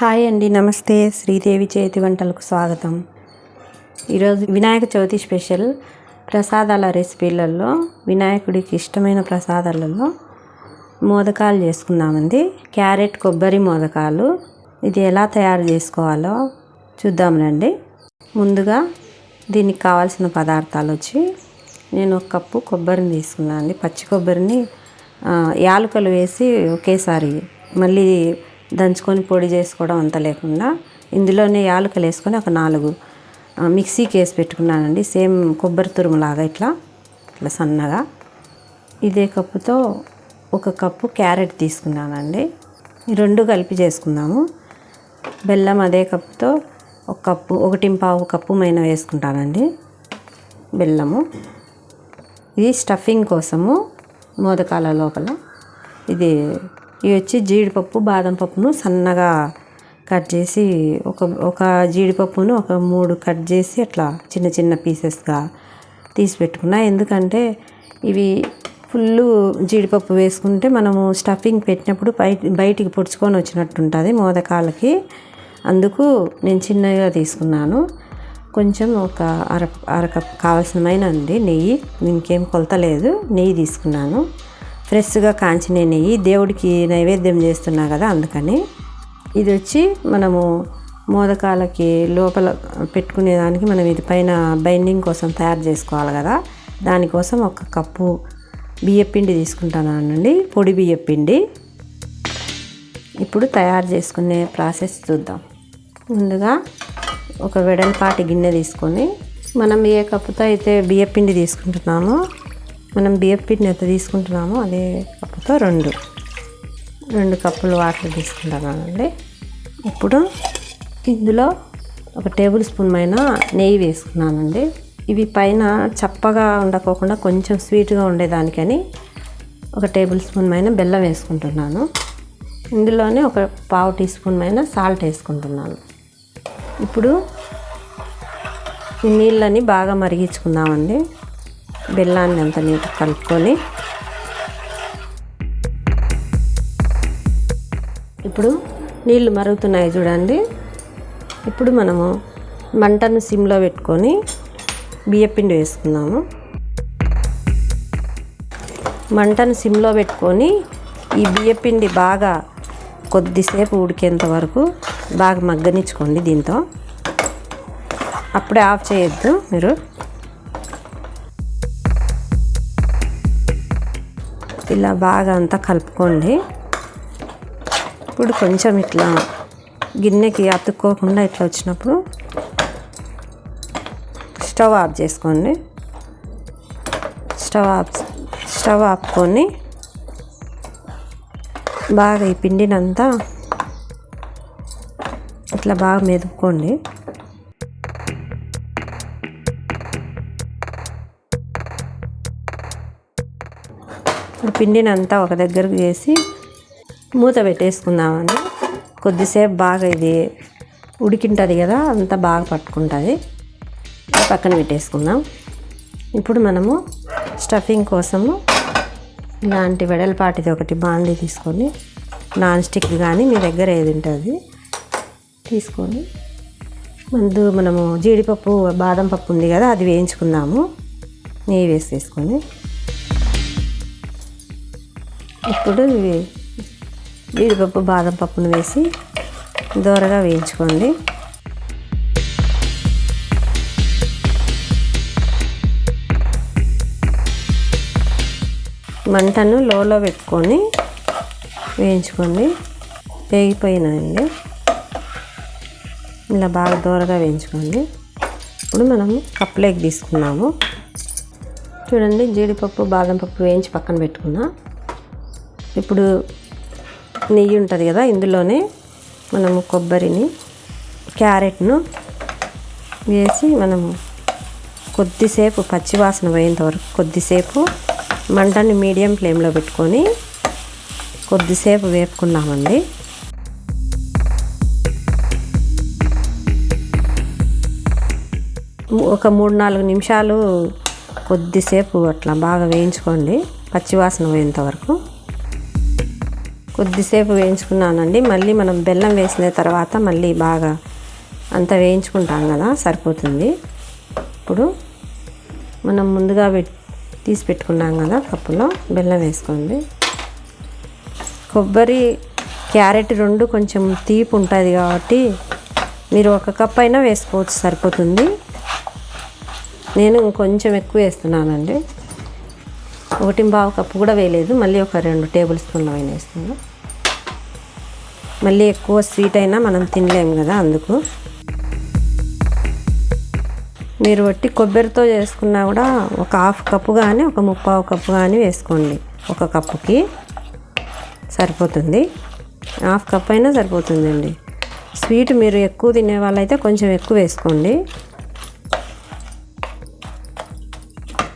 Hi అండి నమస్తే. శ్రీదేవి చేతి వంటలకు స్వాగతం. ఈరోజు వినాయక చవితి స్పెషల్ ప్రసాదాల రెసిపీలలో వినాయకుడికి ఇష్టమైన ప్రసాదాలలో మోదకాలు చేసుకుందామండి. క్యారెట్ కొబ్బరి మోదకాలు. ఇది ఎలా తయారు చేసుకోవాలో చూద్దాం రండి. ముందుగా దీనికి కావాల్సిన పదార్థాలు వచ్చి నేను ఒక కప్పు కొబ్బరిని తీసుకున్నాను అండి పచ్చి కొబ్బరిని ఆ, యాలకులు వేసి ఒకేసారి మళ్ళీ దంచుకొని పొడి చేసుకోవడం అంత లేకుండా ఇందులోనే యాలకలు వేసుకొని ఒక నాలుగు మిక్సీకి వేసి పెట్టుకున్నానండి. సేమ్ కొబ్బరి తురుములాగా ఇట్లా ఇట్లా సన్నగా. ఇదే కప్పుతో ఒక కప్పు క్యారెట్ తీసుకున్నానండి. ఈ రెండు కలిపి చేసుకుందాము. బెల్లం అదే కప్పుతో ఒక కప్పు ఒకటి పావు కప్పు మైన వేసుకుంటానండి. బెల్లము. ఇది స్టఫింగ్ కోసము మోదకాల లోపల. ఇది ఇవి వచ్చి జీడిపప్పు బాదం పప్పును సన్నగా కట్ చేసి ఒక ఒక జీడిపప్పును ఒక మూడు కట్ చేసి అట్లా చిన్న చిన్న పీసెస్గా తీసి పెట్టుకున్నా. ఎందుకంటే ఇవి ఫుల్ జీడిపప్పు వేసుకుంటే మనము స్టఫింగ్ పెట్టినప్పుడు బయట బయటికి పొడుచుకొని వచ్చినట్టు ఉంటుంది మోదకాలకి. అందుకు నేను చిన్నగా తీసుకున్నాను. కొంచెం ఒక అర అర కప్ కావాల్సినమైన అండి నెయ్యి ఇంకేం కొలత లేదు. నెయ్యి తీసుకున్నాను. ఫ్రెష్గా కాంచిన నెయ్యి. దేవుడికి నైవేద్యం చేస్తున్నా కదా అందుకని. ఇది వచ్చి మనము మోదకాలకి లోపల పెట్టుకునేదానికి మనం ఇది పైన బైండింగ్ కోసం తయారు చేసుకోవాలి కదా. దానికోసం ఒక కప్పు బియ్యపిండి తీసుకుంటానండి పొడి బియ్యపిండి ఇప్పుడు తయారు చేసుకునే ప్రాసెస్ చూద్దాం. ముందుగా ఒక వెడల్పాటి గిన్నె తీసుకొని మనం ఏ కప్పుతో అయితే బియ్యపిండి తీసుకుంటున్నామో మనం బియ్యపిండి ఎంత తీసుకుంటున్నామో అదే కప్పుతో రెండు. రెండు కప్పులు వాటర్ తీసుకుంటున్నానండి. ఇప్పుడు ఇందులో ఒక టేబుల్ స్పూన్ పైన నెయ్యి వేసుకున్నానండి. ఇవి పైన చప్పగా ఉండకోకుండా కొంచెం స్వీట్గా ఉండేదానికని ఒక టేబుల్ స్పూన్ పైన బెల్లం వేసుకుంటున్నాను. ఇందులోనే ఒక పావు టీ స్పూన్ పైన సాల్ట్ వేసుకుంటున్నాను. ఇప్పుడు ఈ నీళ్ళని బాగా మరిగించుకుందామండి. బెల్లాన్ని అంత నీట్గా కలుపుకొని ఇప్పుడు నీళ్ళు మరుగుతున్నాయి చూడండి. ఇప్పుడు మనము మంటను సిమ్లో పెట్టుకొని బియ్యపిండి వేసుకుందాము. మంటను సిమ్లో పెట్టుకొని ఈ బియ్యపిండి బాగా కొద్దిసేపు ఉడికేంత వరకు బాగా మగ్గనిచ్చుకోండి దీంతో. అప్పుడే ఆఫ్ చేయొద్దు మీరు. ఇలా బాగా అంతా కలుపుకోండి. ఇప్పుడు కొంచెం ఇట్లా గిన్నెకి అతుక్కోకుండా ఇట్లా వచ్చినప్పుడు స్టవ్ ఆఫ్ చేసుకోండి. స్టవ్ ఆఫ్ స్టవ్ ఆపుకొని బాగా ఈ పిండినంతా ఇట్లా బాగా మెదుపుకోండి. ఇప్పుడు పిండిని అంతా ఒక దగ్గరకు చేసి మూత పెట్టేసుకుందామని. కొద్దిసేపు బాగా ఇది ఉడికింటుంది కదా అంతా బాగా పట్టుకుంటుంది. పక్కన పెట్టేసుకుందాం. ఇప్పుడు మనము స్టఫింగ్ కోసము ఇలాంటి వెడల్పాటిది ఒకటి బాండీ తీసుకొని నాన్ స్టిక్ కానీ మీ దగ్గర ఏది ఉంటుంది తీసుకొని ముందు మనము జీడిపప్పు బాదం పప్పు ఉంది కదా అది వేయించుకుందాము. నెయ్యి వేసేసుకొని. ఇప్పుడు జీడిపప్పు బాదం పప్పును వేసి దోరగా వేయించుకోండి. మంటను లోలో పెట్టుకొని వేయించుకోండి. వేగిపోయినాయండి. ఇలా బాగా దూరగా వేయించుకోండి. ఇప్పుడు మనం కప్పులోకి తీసుకున్నాము. చూడండి జీడిపప్పు బాదం పప్పు వేయించి పక్కన పెట్టుకున్నా. ఇప్పుడు నెయ్యి ఉంటుంది కదా ఇందులోనే మనము కొబ్బరిని క్యారెట్ను వేసి మనము కొద్దిసేపు పచ్చివాసన పోయేంత వరకు కొద్దిసేపు మంటని మీడియం ఫ్లేమ్లో పెట్టుకొని కొద్దిసేపు వేపుకున్నామండి ఒక మూడు నాలుగు నిమిషాలు కొద్దిసేపు అట్లా బాగా వేయించుకోండి పచ్చివాసన పోయేంత వరకు. కొద్దిసేపు వేయించుకున్నానండి. మళ్ళీ మనం బెల్లం వేసిన తర్వాత మళ్ళీ బాగా అంత వేయించుకుంటాం కదా సరిపోతుంది. ఇప్పుడు మనం ముందుగా తీసి పెట్టుకున్నాం కదా కప్పులో బెల్లం వేసుకోండి. కొబ్బరి క్యారెట్ రెండు కొంచెం తీపి ఉంటుంది కాబట్టి మీరు ఒక కప్ అయినా వేసుకోవచ్చు సరిపోతుంది. నేను కొంచెం ఎక్కువ వేస్తున్నానండి. ఒకటి బావు కప్పు కూడా వేయలేదు. మళ్ళీ ఒక రెండు టేబుల్ స్పూన్లు అయినా వేస్తున్నాను. మళ్ళీ ఎక్కువ స్వీట్ అయినా మనం తినలేము కదా అందుకు. మీరు వట్టి కొబ్బరితో చేసుకున్నా కూడా ఒక హాఫ్ కప్పు కానీ ఒక ముప్పావు కప్పు కానీ వేసుకోండి. ఒక కప్పుకి సరిపోతుంది. హాఫ్ కప్ అయినా సరిపోతుందండి. స్వీట్ మీరు ఎక్కువ తినే వాళ్ళైతే కొంచెం ఎక్కువ వేసుకోండి.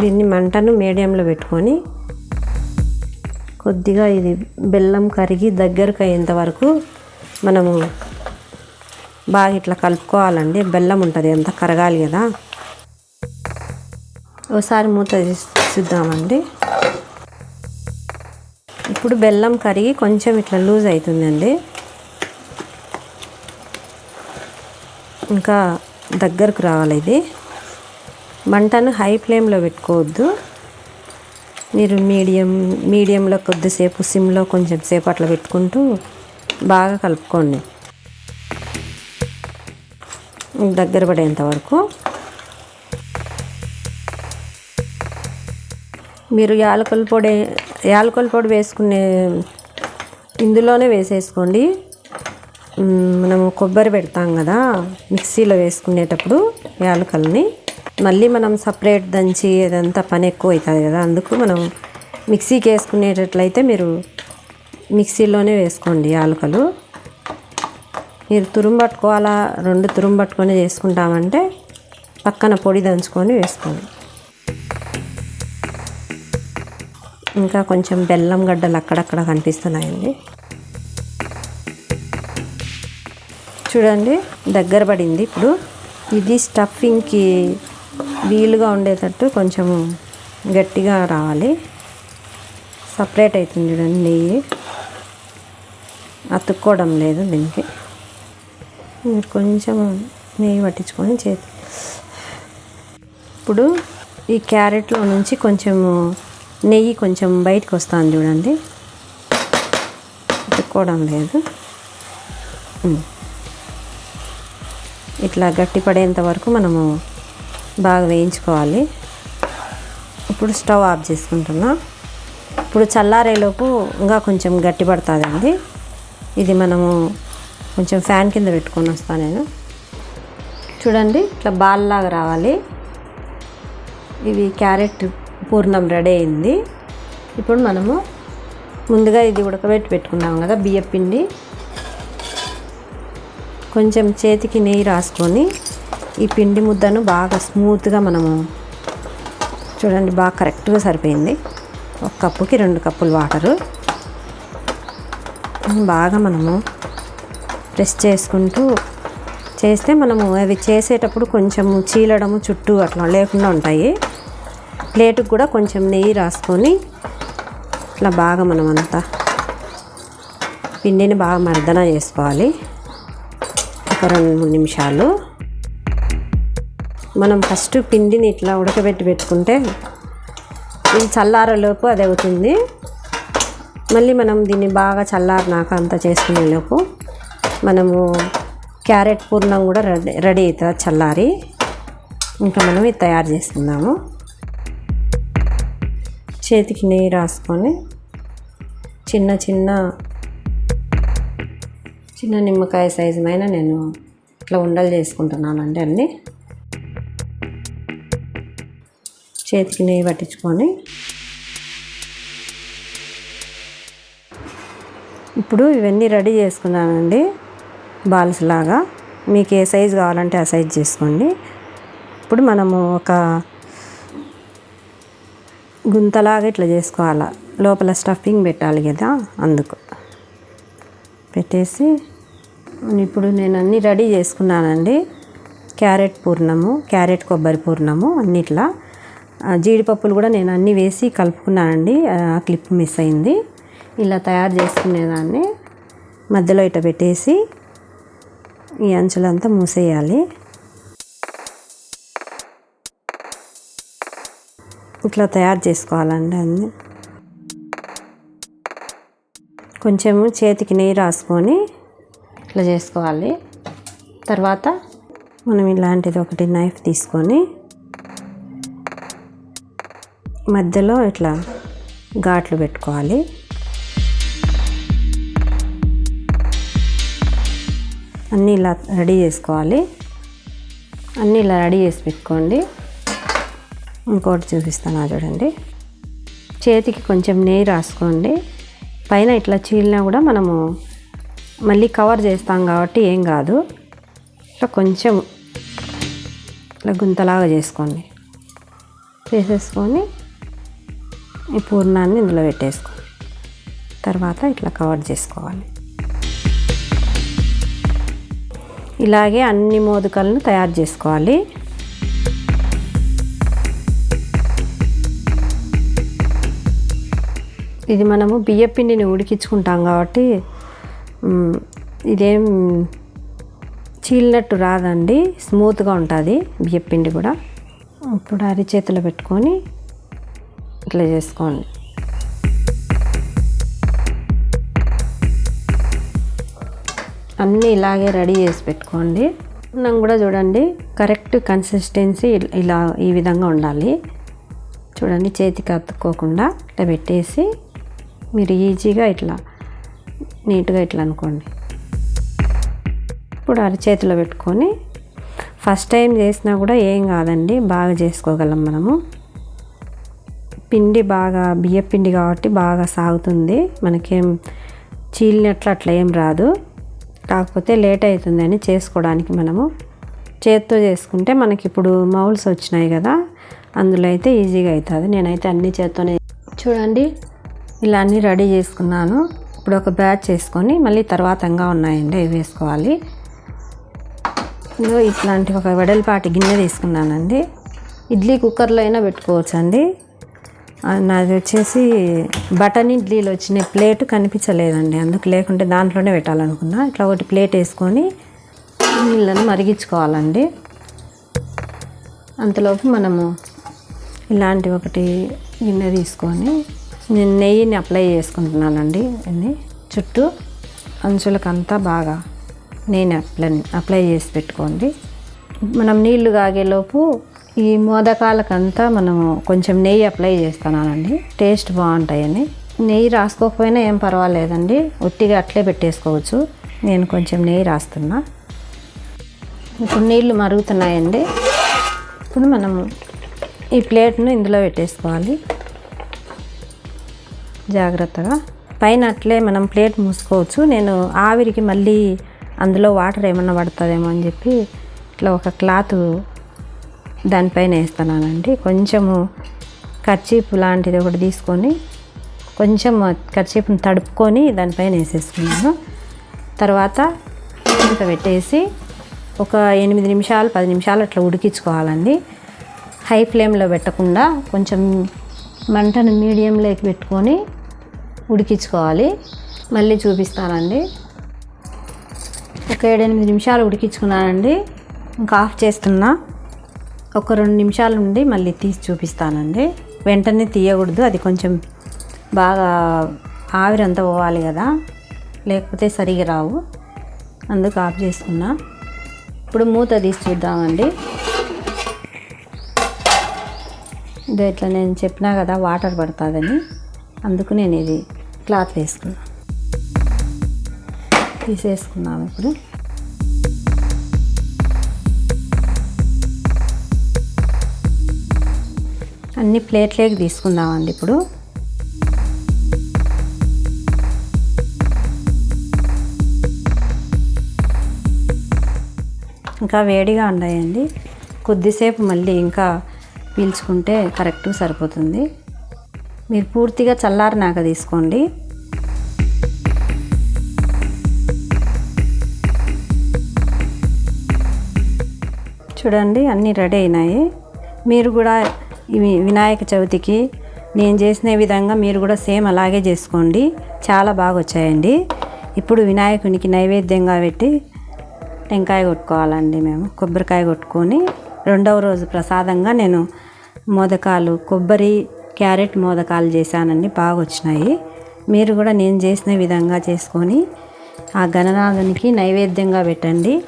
దీన్ని మంటను మీడియంలో పెట్టుకొని కొద్దిగా ఇది బెల్లం కరిగి దగ్గరకు అయ్యేంత వరకు మనము బాగా ఇట్లా కలుపుకోవాలండి. బెల్లం ఉంటుంది అంత కరగాలి కదా. ఒకసారి మూత చూద్దామండి. ఇప్పుడు బెల్లం కరిగి కొంచెం ఇట్లా లూజ్ అవుతుందండి ఇంకా దగ్గరకు రావాలి ఇది. మంటను హై ఫ్లేమ్లో పెట్టుకోవద్దు. మీరు మీడియం మీడియంలో కొద్దిసేపు సిమ్లో కొంచెం సేపు అట్లా పెట్టుకుంటూ బాగా కలుపుకోండి. దగ్గర పడేంత వరకు. మీరు యాలకుల పొడి యాలకుల పొడి వేసుకునే ఇందులోనే వేసేసుకోండి. మనము కొబ్బరి పెడతాం కదా మిక్సీలో వేసుకునేటప్పుడు యాలకల్ని. మళ్ళీ మనం సపరేట్ దంచి అదంతా పని ఎక్కువ అవుతుంది కదా అందుకు మనం మిక్సీకి వేసుకునేటట్లయితే మీరు మిక్సీలోనే వేసుకోండి ఆలుకలు మీరు తురుము పట్టుకోవాలా రెండు తురుము పట్టుకొని చేసుకుంటామంటే పక్కన పొడి దంచుకొని వేసుకోండి. ఇంకా కొంచెం బెల్లం గడ్డలు అక్కడక్కడ కనిపిస్తున్నాయండి. చూడండి దగ్గర పడింది. ఇప్పుడు ఇది స్టఫింగ్కి వీలుగా ఉండేటట్టు కొంచెం గట్టిగా రావాలి. సపరేట్ అవుతుంది చూడండి నెయ్యి. అతుక్కోవడం లేదు దీనికి. మీరు కొంచెం నెయ్యి పట్టించుకొని చేతి. ఇప్పుడు ఈ క్యారెట్లో నుంచి కొంచెం నెయ్యి కొంచెం బయటకు వస్తాను చూడండి. అతుక్కోవడం లేదు. ఇట్లా గట్టి పడేంత వరకు మనము బాగా వేయించుకోవాలి. ఇప్పుడు స్టవ్ ఆఫ్ చేసుకుంటున్నా. ఇప్పుడు చల్లారేలోపు ఇంకా కొంచెం గట్టి పడుతుందండి. ఇది మనము కొంచెం ఫ్యాన్ కింద పెట్టుకొని వస్తాను నేను. చూడండి ఇట్లా బాల్ లాగా రావాలి. ఇవి క్యారెట్ పూర్ణం రెడీ అయింది. ఇప్పుడు మనము ముందుగా ఇది ఉడకబెట్టి పెట్టుకున్నాం కదా బియ్యం పిండి కొంచెం చేతికి నెయ్యి రాసుకొని ఈ పిండి ముద్దను బాగా స్మూత్గా మనము చూడండి బాగా కరెక్ట్గా సరిపోయింది. ఒక కప్పుకి రెండు కప్పులు వాటరు. బాగా మనము ప్రెస్ చేసుకుంటూ చేస్తే మనము అవి చేసేటప్పుడు కొంచెం చీలడము చుట్టూ అట్లా లేకుండా ఉంటాయి. ప్లేటుకు కూడా కొంచెం నెయ్యి రాసుకొని ఇట్లా బాగా మనం అంతా పిండిని బాగా మర్దన చేసుకోవాలి. ఒక రెండు మూడు నిమిషాలు. మనం ఫస్ట్ పిండిని ఇట్లా ఉడకబెట్టి పెట్టుకుంటే ఇది చల్లారేలోపు అది అవుతుంది. మళ్ళీ మనం దీన్ని బాగా చల్లారినాక అంతా చేసుకునేలోపు మనము క్యారెట్ పూర్ణం కూడా రెడీ రెడీ అవుతుంది చల్లారి. ఇంకా మనం ఇది తయారు చేసుకుందాము. చేతికి నెయ్యి రాసుకొని చిన్న చిన్న చిన్న నిమ్మకాయ సైజు పైన నేను ఇట్లా ఉండలు చేసుకుంటున్నానండి అన్నీ. చేతికి నెయ్యి పట్టించుకొని. ఇప్పుడు ఇవన్నీ రెడీ చేసుకున్నానండి బాల్స్ లాగా. మీకు ఏ సైజు కావాలంటే ఆ సైజ్ చేసుకోండి. ఇప్పుడు మనము ఒక గుంతలాగా ఇట్లా చేసుకోవాలా. లోపల స్టఫింగ్ పెట్టాలి కదా అందుకు. పెట్టేసి ఇప్పుడు నేను అన్నీ రెడీ చేసుకున్నానండి. క్యారెట్ పూర్ణము క్యారెట్ కొబ్బరి పూర్ణము అన్నిట్లా. జీడిపప్పులు కూడా నేను అన్నీ వేసి కలుపుకున్నానండి. ఆ క్లిప్ మిస్ అయింది. ఇలా తయారు చేసుకునేదాన్ని మధ్యలో ఇట పెట్టేసి ఈ అంచులంతా మూసేయాలి. ఇట్లా తయారు చేసుకోవాలండి అన్ని. కొంచెము చేతికి నెయ్యి రాసుకొని ఇట్లా చేసుకోవాలి. తర్వాత మనం ఇలాంటిది ఒకటి నైఫ్ తీసుకొని మధ్యలో ఇట్లా ఘాట్లు పెట్టుకోవాలి. అన్నీ ఇలా రెడీ చేసుకోవాలి. అన్నీ ఇలా రెడీ చేసి పెట్టుకోండి. ఇంకోటి చూపిస్తాను చూడండి. చేతికి కొంచెం నెయ్యి రాసుకోండి. పైన ఇట్లా చీలినా కూడా మనము మళ్ళీ కవర్ చేస్తాం కాబట్టి ఏం కాదు. ఇట్లా కొంచెం ఇట్లా గుంతలాగా చేసుకోండి. చేసేసుకొని ఈ పూర్ణాన్ని ఇందులో పెట్టేసుకోవాలి తర్వాత ఇట్లా కవర్ చేసుకోవాలి. ఇలాగే అన్ని మోదకాలను తయారు చేసుకోవాలి. ఇది మనము బియ్యపిండిని ఉడికించుకుంటాం కాబట్టి ఇదేం చీలినట్టు రాదండి. స్మూత్గా ఉంటుంది బియ్యపిండి కూడా. ఇప్పుడు అరిచేతిలో పెట్టుకొని ఇట్లా చేసుకోండి. అన్నీ ఇలాగే రెడీ చేసి పెట్టుకోండి. అన్నం కూడా చూడండి కరెక్ట్ కన్సిస్టెన్సీ ఇలా ఈ విధంగా ఉండాలి. చూడండి చేతికి అతుక్కోకుండా ఇట్లా పెట్టేసి మీరు ఈజీగా ఇట్లా నీట్గా ఇట్లా అనుకోండి. ఇప్పుడు అరచేతిలో పెట్టుకొని ఫస్ట్ టైం చేసినా కూడా ఏం కాదండి బాగా చేసుకోగలం మనము. పిండి బాగా బియ్యపిండి కాబట్టి బాగా సాగుతుంది. మనకేం చీలినట్లు అట్లా ఏం రాదు. కాకపోతే లేట్ అవుతుందని చేసుకోవడానికి మనము చేత్తో చేసుకుంటే మనకి ఇప్పుడు మౌల్స్ వచ్చినాయి కదా. అందులో అయితే ఈజీగా అవుతుంది. నేనైతే అన్ని చేత్తోనే చూడండి ఇలా అన్నీ రెడీ చేసుకున్నాను. ఇప్పుడు ఒక బ్యాచ్ చేసుకొని మళ్ళీ తర్వాతంగా ఉన్నాయండి అవి వేసుకోవాలి. ఇదిగో ఇట్లాంటి ఒక వెడల్పాటి గిన్నె తీసుకున్నానండి. ఇడ్లీ కుక్కర్లో అయినా పెట్టుకోవచ్చండి. నాది వచ్చేసి బటన్ ఇడ్లీలు వచ్చిన ప్లేట్ కనిపించలేదండి. అందుకు లేకుంటే దాంట్లోనే పెట్టాలనుకున్నా. ఇట్లా ఒకటి ప్లేట్ వేసుకొని నీళ్ళని మరిగించుకోవాలండి. అంతలోపు మనము ఇలాంటి ఒకటి గిన్నె తీసుకొని నేను నెయ్యిని అప్లై చేసుకుంటున్నానండి. ఇది చుట్టూ అంచులకంతా బాగా నేను అప్లై అప్లై చేసి పెట్టుకోండి. మనం నీళ్ళు కాగేలోపు ఈ మోదకాలకంతా మనము కొంచెం నెయ్యి అప్లై చేస్తున్నానండి. టేస్ట్ బాగుంటాయని. నెయ్యి రాసుకోకపోయినా ఏం పర్వాలేదండి. ఉట్టిగా అట్లే పెట్టేసుకోవచ్చు. నేను కొంచెం నెయ్యి రాస్తున్నా. ఇప్పుడు నీళ్ళు మరుగుతున్నాయండి. ఇప్పుడు మనము ఈ ప్లేట్ను ఇందులో పెట్టేసుకోవాలి. జాగ్రత్తగా. పైన అట్లే మనం ప్లేట్ మూసుకోవచ్చు. నేను ఆవిరికి మళ్ళీ అందులో వాటర్ ఏమన్నా పడుతుందేమో అని చెప్పి ఇట్లా ఒక క్లాత్ దానిపైన వేస్తున్నానండి. కొంచెము కర్చీప్ లాంటిది ఒకటి తీసుకొని కొంచెం కర్చీప్ని తడుపుకొని దానిపైన వేసేసుకున్నాను. తర్వాత ఇంత పెట్టేసి ఒక ఎనిమిది నిమిషాలు పది నిమిషాలు అట్లా ఉడికించుకోవాలండి. హై ఫ్లేమ్లో పెట్టకుండా కొంచెం మంటను మీడియంలోకి పెట్టుకొని ఉడికించుకోవాలి. మళ్ళీ చూపిస్తానండి. ఒక ఏడెనిమిది నిమిషాలు ఉడికించుకున్నానండి. ఇంకా ఆఫ్ చేస్తున్నా. ఒక రెండు నిమిషాల నుండి మళ్ళీ తీసి చూపిస్తానండి. వెంటనే తీయకూడదు అది కొంచెం బాగా ఆవిరంతా పోవాలి కదా. లేకపోతే సరిగా రావు. అందుకు ఆఫ్ చేసుకున్నా. ఇప్పుడు మూత తీసి చూద్దామండి. ఇదో ఇట్లా నేను చెప్పినా కదా వాటర్ పడుతుందని. అందుకు నేను ఇది క్లాత్ వేసుకున్నా. తీసేసుకున్నాము ఇప్పుడు. అన్ని ప్లేట్లోకి తీసుకుందామండి ఇప్పుడు. ఇంకా వేడిగా ఉన్నాయండి. కొద్దిసేపు మళ్ళీ ఇంకా పీల్చుకుంటే కరెక్ట్గా సరిపోతుంది. మీరు పూర్తిగా చల్లారినాక తీసుకోండి. చూడండి అన్నీ రెడీ అయినాయి. మీరు కూడా వినాయక చవితికి నేను చేసిన విధంగా మీరు కూడా సేమ్ అలాగే చేసుకోండి. చాలా బాగా వచ్చాయండి ఇప్పుడు వినాయకునికి నైవేద్యంగా పెట్టి టెంకాయ కొట్టుకోవాలండి మేము. కొబ్బరికాయ కొట్టుకొని రెండవ రోజు ప్రసాదంగా నేను మోదకాలు కొబ్బరి క్యారెట్ మోదకాలు చేశానండి. బాగా వచ్చినాయి మీరు కూడా నేను చేసిన విధంగా చేసుకొని ఆ గణనాథునికి నైవేద్యంగా పెట్టండి.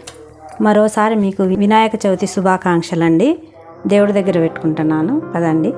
మరోసారి మీకు వినాయక చవితి శుభాకాంక్షలండి. దేవుడి దగ్గర పెట్టుకుంటున్నాను. కదండి